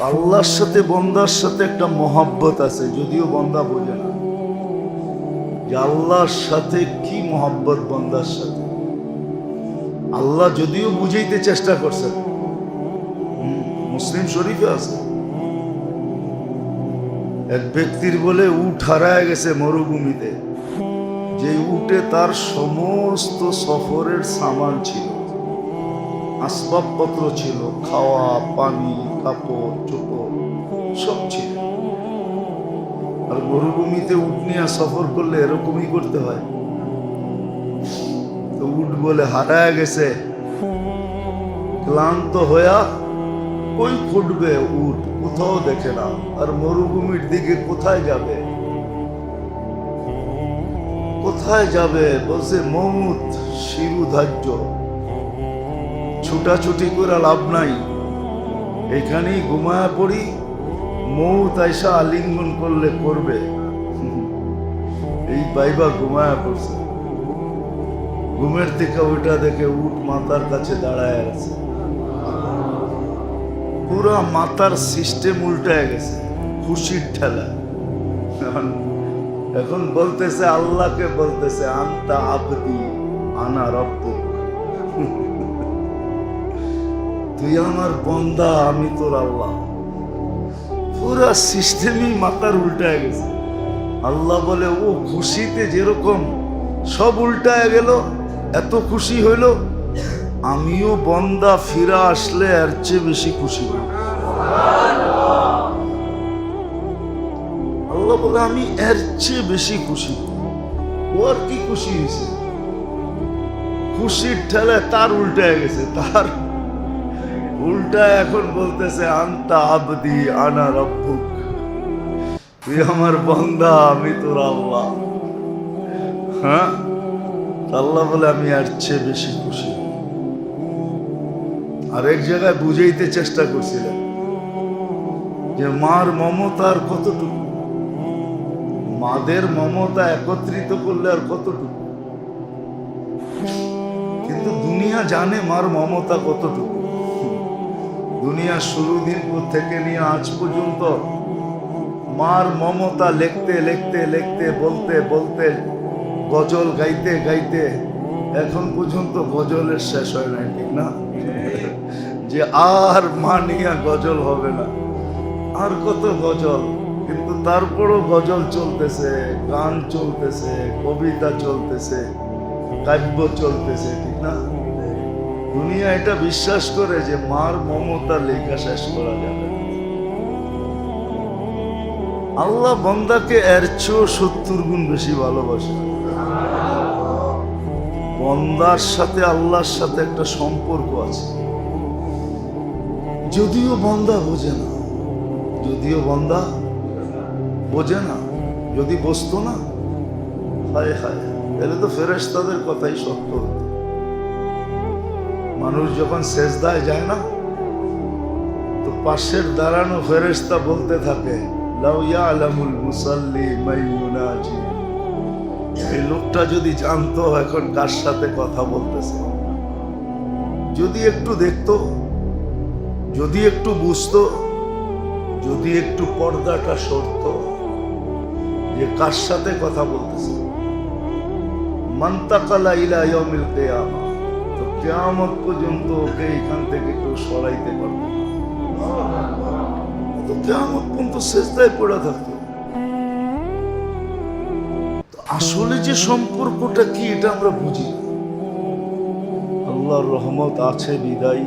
আল্লাহর সাথে, বন্দার সাথে একটা মহাব্বত আছে, যদিও বন্দা বোঝে না। যে আল্লাহর সাথে কি মহাব্বত বন্দার সাথে? আল্লাহ যদিও বুঝাইতে চেষ্টা করছেন মুসলিম শরীফে আছে। এক ব্যক্তির বলে উঠ হারায় গেছে মরুভূমিতে। যে উটে তার সমস্ত সফরের সামান ছিল, আসবাবপত্র ছিল, খাওয়া, পানি কাপড় চোপড় সব ছিল আর মরুভূমিতে উট নিয়ে সফর করলে এরকমই করতে হয়। তো উট বলে হারায় গেছে। ক্লান্ত হইয়া কই ফুটবে উট কোথাও দেখে না। আর মরুভূমির দিকে কোথায় যাবে? কোথায় যাবে? বলছে মমুত শিরু ধার্য। ছুটাছুটি করে লাভ নাই। এখানেই ঘুমায়া পড়ি, মৌত তাইসা আলিঙ্গন করলে করবে। এই বাইবা ঘুমায়া পড়ছে। ঘুমের থেকে ওইটা দেখে উঠ মাথার কাছে দাঁড়ায় আছে পুরা মাথার সিস্টেম উল্টায় গেছে, খুশির ঠেলা। এখন বলতেছে, আল্লাহকে বলতেছে, আন্তা আবদি, আনা রব্বুক। তুই আমার বন্দা, আমি তোর আল্লাহ। পুরা সিস্টেমই মাথার উল্টায় গেছে। আল্লাহ বলে, ও খুশিতে যেরকম সব উল্টায় গেল, এত খুশি হইল, আমিও বন্দা ফিরা আসলে এর চেয়ে বেশি খুশি হই আল্লাহ বলে, আমি এর চেয়ে বেশি খুশি। ও আর কি খুশি হয়েছে? খুশির ঠেলে তার উল্টায় গেছে, তার উল্টা এখন বলতেছে, আন্তা আবদি, আনা রব্বুক। তুই আমার বন্দা, আমি তোর আল্লাহ। হ্যাঁ? আল্লাহ বলে, আমি আর চেয়ে বেশি খুশি। আরেক জায়গায় বুঝাইতে চেষ্টা করছিলেন যে, মার মমতার কতটুকু? মাদের মমতা একত্রিত করলে আর কতটুকু? কিন্তু দুনিয়া জানে মার মমতা কতটুকু। দুনিয়া শুরু দিন থেকে নিয়ে আজ পর্যন্ত মার মমতা লিখতে লিখতে লিখতে, বলতে বলতে, গজল গাইতে গাইতে এখন পর্যন্ত গজলের শেষ হয় নাই, ঠিক না? যে আর মা নিয়ে গজল হবে না। আর কত গজল? কিন্তু তারপরও গজল চলতেছে, গান চলতেছে, কবিতা চলতেছে, কাব্য চলতেছে, ঠিক না? দুনিয়া এটা বিশ্বাস করে যে মার মমতা লেখা শেষ করা যাবে। আল্লাহ বন্দাকে এর চেয়েও সত্তর গুণ বেশি ভালোবাসে। বন্দার সাথে আল্লাহর সাথে একটা সম্পর্ক আছে। যদিও বন্দা বোঝে না, যদিও বন্দা বোঝে না, যদি বসতো না, হায় হায়, তাহলে তো ফেরেস তাদের কথাই সত্য মানুষ যখন শেষদায় যায় না, তো পাশের দাঁড়ানো ফেরেশতা বলতে থাকে এই লোকটা যদি জানতো এখন কার সাথে কথা বলতেছে। যদি একটু দেখতো, যদি একটু বুঝতো, যদি একটু পর্দাটা সরতো, যে কার সাথে কথা বলতেছে। মান্তাকালা ইলা ইয়াউমিল কিয়ামা। কিয়ামত পর্যন্ত ওকে এখান থেকে কেউ সরাইতে পারবে তো কিয়ামত পর্যন্ত পড়ে থাকতো। আসলে যে সম্পর্কটা কি, এটা আমরা বুঝি আল্লাহর রহমত আছে বিদায়।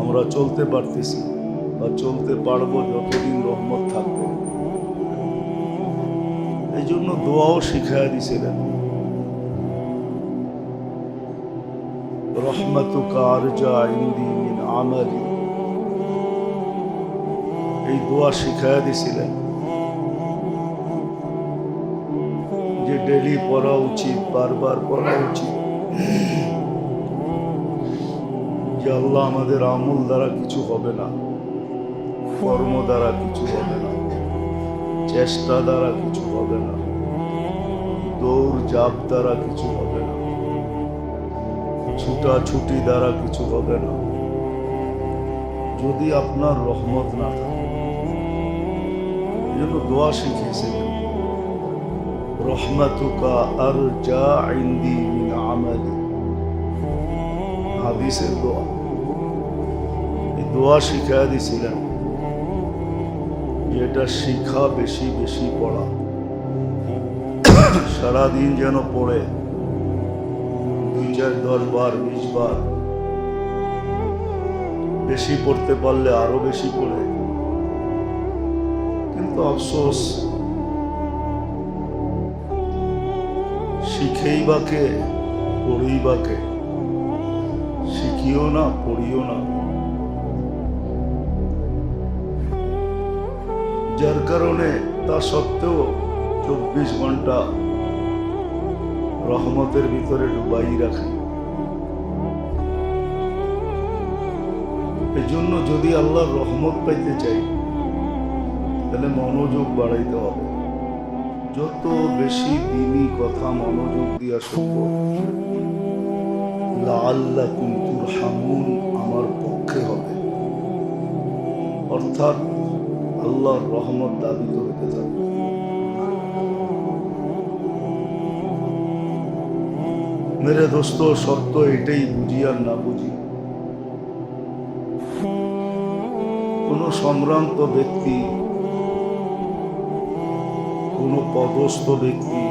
আমরা চলতে পারতেছি, বা চলতে পারব যতদিন রহমত থাকবে। এই জন্য দোয়াও শিখাইয়া দিছিলেন রহমতুকা আরজা মিন আমালি এই দোয়া শিখাইয়া দিছিলেন যে ডেলি পড়া উচিত, বারবার পড়া উচিত। যে আল্লাহ আমাদের আমল দ্বারা কিছু হবে না, কর্ম দ্বারা কিছু হবে না, চেষ্টা দ্বারা কিছু হবে না দৌড় জাপ দ্বারা কিছু হবে ছুটাছুটি দ্বারা কিছু হবে না। যদি আপনার রহমত না থাকে দোয়া শিখিয়েছে রহমাতুকা আর যা ইন্দি মিন হাদিসের দোয়া। এই দোয়া শিখা দিছিলেন যেটা শিখা বেশি বেশি পড়া। সারাদিন যেন পড়ে। দুই চার দশ বার বিশ বার বেশি পড়তে পারলে আরও বেশি পড়ে। কিন্তু আফসোস, শিখেই বাকে পড়েই বাকে শিখিও না, পড়িও না। যার কারণে তা সত্ত্বেও চব্বিশ ঘণ্টা রহমতের ভিতরে ডুবাই রাখে। এজন্য যদি আল্লাহর রহমত পাইতে চাই, তাহলে মনোযোগ বাড়াইতে হবে। যত বেশি দিনই কথা মনোযোগ দিয়া শুনব লাল্লা কুন্তুর হামুন আমার পক্ষে হবে। অর্থাৎ আল্লাহর রহমত দাবিত হতে থাকবে। মেরে দোস্ত সত্য এটাই, বুঝি আর না বুঝি। কোন সম্ভ্রান্ত ব্যক্তি, কোন পদস্থ ব্যক্তি,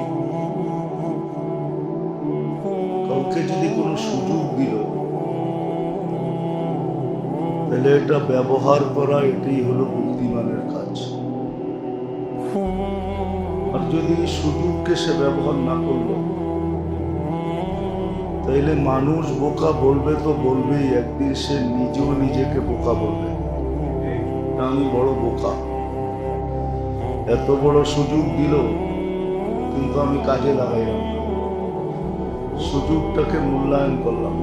কাউকে যদি কোনো সুযোগ দিল, তাহলে এটা ব্যবহার করা, এটাই হলো বুদ্ধিমানের কাজ। আর যদি সুযোগকে সে ব্যবহার না করল তাইলে মানুষ বোকা বলবে তো বলবেই, একদিন সে নিজেও নিজেকে বোকা বলবে। আমি বড় বোকা। এত বড় সুযোগ দিল, কিন্তু আমি কাজে লাগাইলাম সুযোগটাকে মূল্যায়ন করলাম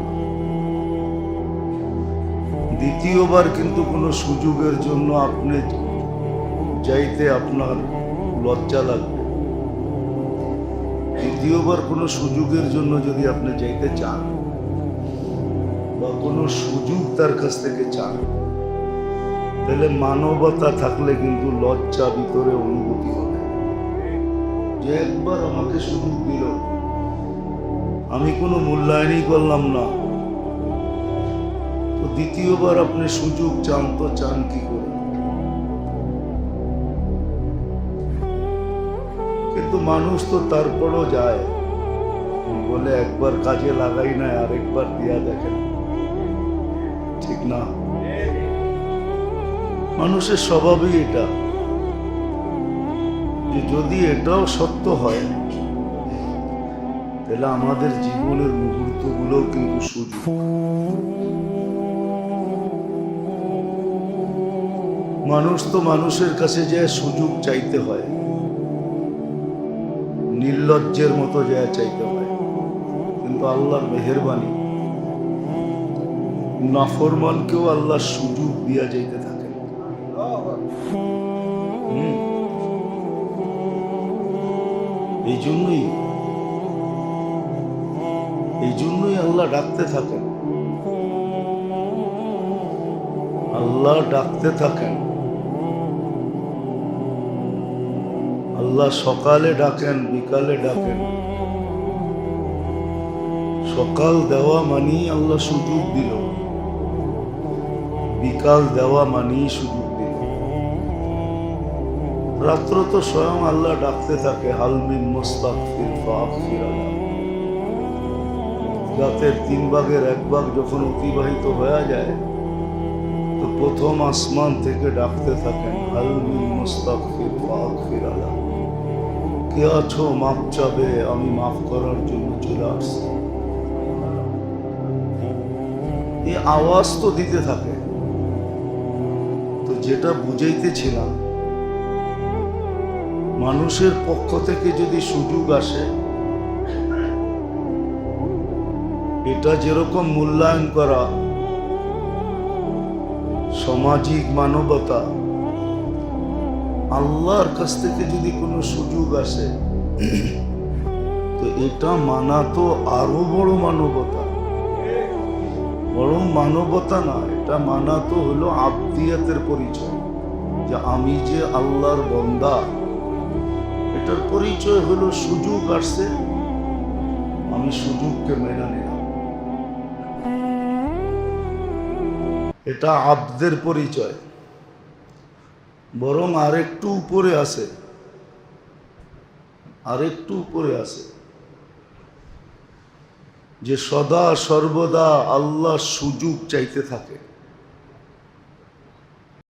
দ্বিতীয়বার কিন্তু কোনো সুযোগের জন্য আপনি যাইতে আপনার লজ্জা লাগবে। দ্বিতীয়বার কোনো সুযোগের জন্য যদি আপনি যাইতে চান, বা কোনো সুযোগ তার কাছ থেকে চান, তাহলে মানবতা থাকলে কিন্তু লজ্জা ভিতরে অনুভূতি হবে। যে একবার আমাকে সুযোগ দিল, আমি কোনো মূল্যায়নই করলাম না। তো দ্বিতীয়বার আপনি সুযোগ চান তো চান কি করে? কিন্তু মানুষ তো তারপরও যায়। বলে একবার কাজে লাগাই না, আরেকবার দিয়া দেখেন। ঠিক না? মানুষের স্বভাবই এটা। যে যদি এটাও সত্য হয়, তাহলে আমাদের জীবনের মুহূর্তগুলো কিন্তু মানুষ তো মানুষের কাছে যে সুযোগ চাইতে হয়। নির্লজ্জের মতো যা চাইতে হয়। কিন্তু আল্লাহর মেহরবানি, নাফরমানকেও আল্লাহ সুযোগ দিয়া যাইতে থাকে। এই জন্যই এই জন্যই আল্লাহ ডাকতে থাকেন। আল্লাহ ডাকতে থাকেন। আল্লাহ সকালে ডাকেন, বিকালে ডাকেন। সকাল দেওয়া মানি আল্লাহ সুযোগ দিল। বিকাল দেওয়া মানি সুযোগ দিল। রাত্র তো স্বয়ং আল্লাহ ডাকতে থাকে হালমিন মোস্তাক রাতের তিন ভাগের এক ভাগ যখন অতিবাহিত হয়ে যায়, তো প্রথম আসমান থেকে ডাকতে থাকেন হালমিন মোস্তাক ফিরালা। কে আছো? মাপ চাবে। আমি মাফ করার জন্য চলে আসছি। এই আওয়াজ তো দিতে থাকে। তো যেটা বুঝাইতেছিলাম, মানুষের পক্ষ থেকে যদি সুযোগ আসে, এটা যেরকম মূল্যায়ন করা, সামাজিক মানবতা আল্লাহর কাছ থেকে যদি কোনো সুযোগ আসে, তো এটা মানা তো আরও বড় মানবতা। বরং মানবতা না, এটা মানা তো হলো আবদিয়াতের পরিচয়। যে আমি যে আল্লাহর বন্দা, এটার পরিচয় হলো সুযোগ আসছে, আমি সুযোগকে মেনে নিলাম। এটা আব্দের পরিচয়। বরং আরেকটু উপরে আছে আরেকটু উপরে আছে যে সদা সর্বদা আল্লাহ সুযোগ চাইতে থাকে।